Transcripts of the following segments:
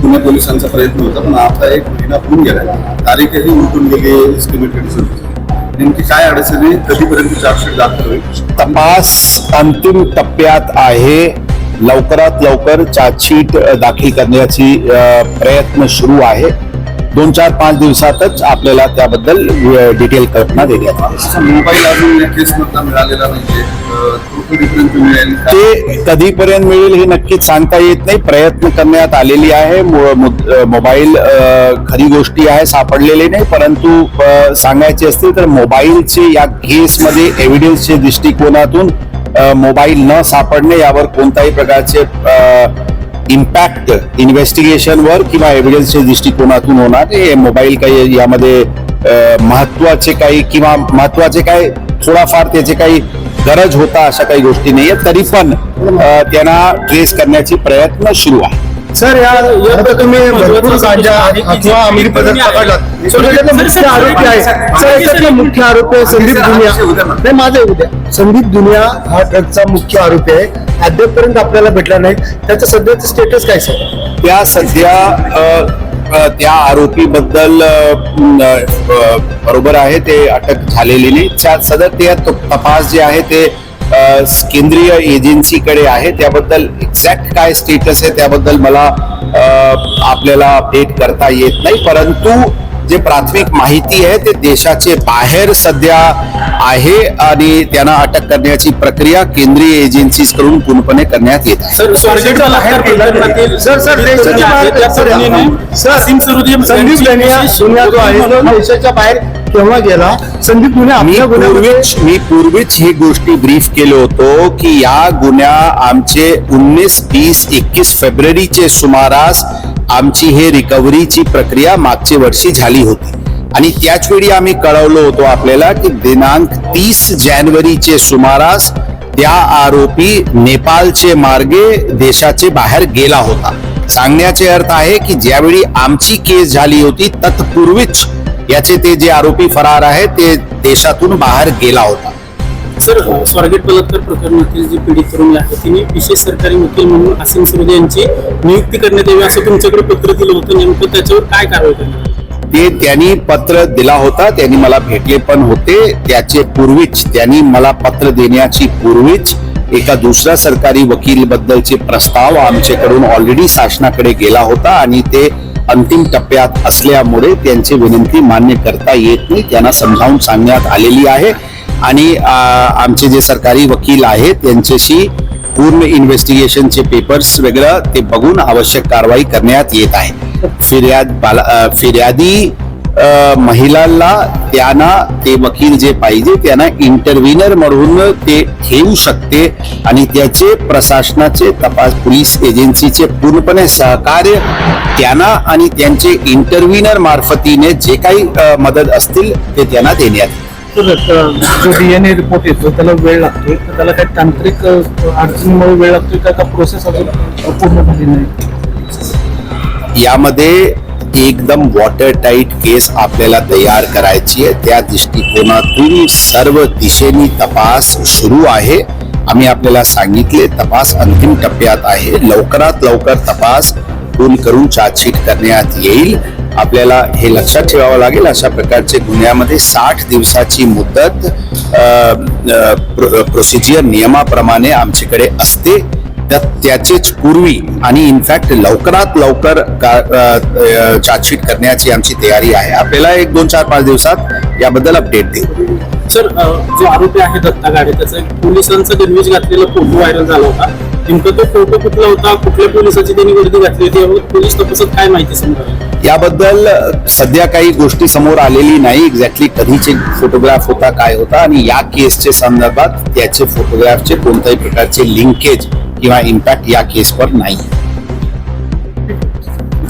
पुणे पोलिसांचा प्रयत्न होता पण आता एक महिना होऊन गेला तारीखही उलटून गेली एस्टिमेटेड नेमकी काय अडचण आहे? कधीपर्यंत चार्जशीट दाखल होईल? तपास अंतिम टप्प्यात आहे. लवकरात लवकर चार्जशीट दाखल करण्याची प्रयत्न सुरू आहे. दोन चार पाच दिवसातच आपल्याला त्याबद्दल डिटेल कल्पना देण्यात तो कधीपर्यंत मिळेल हे नक्कीच सांगता येत नाही. प्रयत्न करण्यात आलेली आहे. मोबाईल खरी गोष्टी आहे सापडलेले नाही. परंतु सांगायचे असतील तर मोबाईलचे या केसमध्ये एव्हिडन्सच्या दृष्टिकोनातून मोबाईल न सापडणे यावर कोणत्याही प्रकारचे इम्पॅक्ट इन्व्हेस्टिगेशनवर किंवा एव्हिडन्सच्या दृष्टिकोनातून होणार हे मोबाईल काही यामध्ये महत्त्वाचे काही किंवा महत्त्वाचे काही थोडाफार त्याचे काही गरज होता अशा काही गोष्टी नाही आहेत तरी पण त्यांना ट्रेस करण्याची प्रयत्न सुरू आहे सर या आता तुम्ही भरपूर गांजा अथवा अंमली पदार्थ पकडलात. सर मुख्य आरोपी आहे सर याच्यातले मुख्य आरोपी आहे संदीप दुनिया. नाही माझं उद्या. संदीप दुनिया हा ट्रकचा मुख्य आरोपी आहे. अद्यापपर्यंत आपल्याला भेटला नाही. त्याचं सध्याचं स्टेटस काय सर? त्या सध्या त्या आरोपीबद्दल म, अ, बरोबर आहे ते अटक झालेली नाही. सदर ते तपास जे आहे ते केंद्रीय एजन्सीकडे आहे. त्याबद्दल एक्झॅक्ट काय स्टेटस आहे त्याबद्दल मला आपल्याला अपडेट करता येत नाही. परंतु जे प्राथमिक माहिती आहे ते देशाचे बाहेर सध्या आहे आणि त्यांना अटक करण्याची प्रक्रिया केंद्रीय एजन्सीजकडून पूर्णपणे करण्यात येत आहे. सर स्वारगेटचा बलात्कार प्रकरणातील सर सर देशाच्या बाहेर त्या सर पद्धतीने सर असीम सरोदे संदीप दुनिया दुनिया जो आहे तो देशाच्या बाहेर केव्हा गेला संदीप गुन्ह्यामध्ये पूर्वीच मी पूर्वीच ही गोष्टी ब्रीफ केलो होतो की या गुन्ह्या आमचे उन्नीस बीस एकवीस फेब्रुवारीचे सुमारास आमची हे रिकव्हरीची प्रक्रिया मागच्या वर्षी झाली होती. आणि त्याच वेळी आम्ही कळवलो होतो आपल्याला की दिनांक तीस जानेवारीचे सुमारास त्या आरोपी नेपाळचे मार्गे देशाचे बाहेर गेला होता. सांगण्याचे अर्थ आहे की ज्यावेळी आमची केस झाली होती तत्पूर्वीच याचे ते जे आरोपी फरार आहे ते देशातून बाहेर गेला होता. सर स्वारगेट बलात्कार प्रकरणातील जी पीडित तरुणी आहे तिने विशेष सरकारी वकील म्हणून असीम सरोदे यांची नियुक्ती करण्यात यावी असं तुमच्याकडे पत्र दिलं होतं. नेमकं त्याच्यावर काय कारवाई करणार ते त्यांनी पत्र दिला होता त्यांनी मला भेटले पण होते. त्याचे पूर्वीच त्यांनी मला पत्र देण्याची पूर्वीच एका दुसऱ्या सरकारी वकील बद्दलचे प्रस्ताव आमच्याकडून ऑलरेडी शासनाकडे गेला होता आणि ते अंतिम टप्प्यात असल्यामुळे त्यांची विनंती मान्य करता येत नाही. त्यांना समजावून सांगण्यात आलेली आहे. आणि आमचे जे सरकारी वकील आहेत त्यांच्याशी पूर्ण इन्व्हेस्टिगेशनचे पेपर्स वेगळं ते बघून आवश्यक कारवाई करण्यात येत आहे. फिर्याद बाला- फिर्यादी महिलांना त्यांना ते वकील जे पाहिजे त्यांना इंटरव्हिनर म्हणून ते ठेवू शकते आणि त्याचे प्रशासनाचे तपास पोलीस एजन्सीचे पूर्णपणे सहकार्य त्यांना आणि त्यांचे इंटरव्हिनर मार्फतीने जे काही मदत असतील ते त्यांना देण्यात जो डीएनए रिपोर्ट येतो त्याला वेळ लागतोय. त्याला काही तांत्रिक अडचणीमुळे वेळ लागतोय का? प्रोसेस अजून पूर्ण झाली नाही? यामध्ये एकदम वॉटर टाईट केस आपल्याला तयार करायची आहे. त्या दृष्टिकोनातून सर्व दिशेने तपास सुरू आहे. आम्ही आपल्याला सांगितले तपास अंतिम टप्प्यात आहे. लवकरात लवकर तपास पूर्ण करून चार्जशीट करण्यात येईल. आपल्याला हे लक्षात ठेवावं लागेल अशा प्रकारचे गुन्ह्यामध्ये साठ दिवसाची मुदत प्रोसिजियर नियमाप्रमाणे आमच्याकडे असते. त्या- त्याचेच पूर्वी आणि इनफॅक्ट लवकरात लवकर चार्जशीट करण्याची आमची तयारी आहे. आपल्याला एक दोन चार पाच दिवसात याबद्दल अपडेट देऊ. सर जो आरोपी आहे दत्ता गाडे त्याचा पोलिसांचा गणवेश घातलेला फोटो व्हायरल झाला होता. नेमकं तो फोटो कुठला होता? कुठल्या पोलिसाची त्यांनी वर्दी घातली होती? याबाबत पोलीस तपासात काय माहिती समजा? याबद्दल सध्या काही गोष्टी समोर आलेली नाही. एक्झॅक्टली कधीचे फोटोग्राफ होता काय होता आणि या केसचे संदर्भात त्याचे फोटोग्राफचे कोणत्याही प्रकारचे लिंकेज किंवा इम्पॅक्ट या केसवर नाही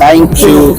थँक्यू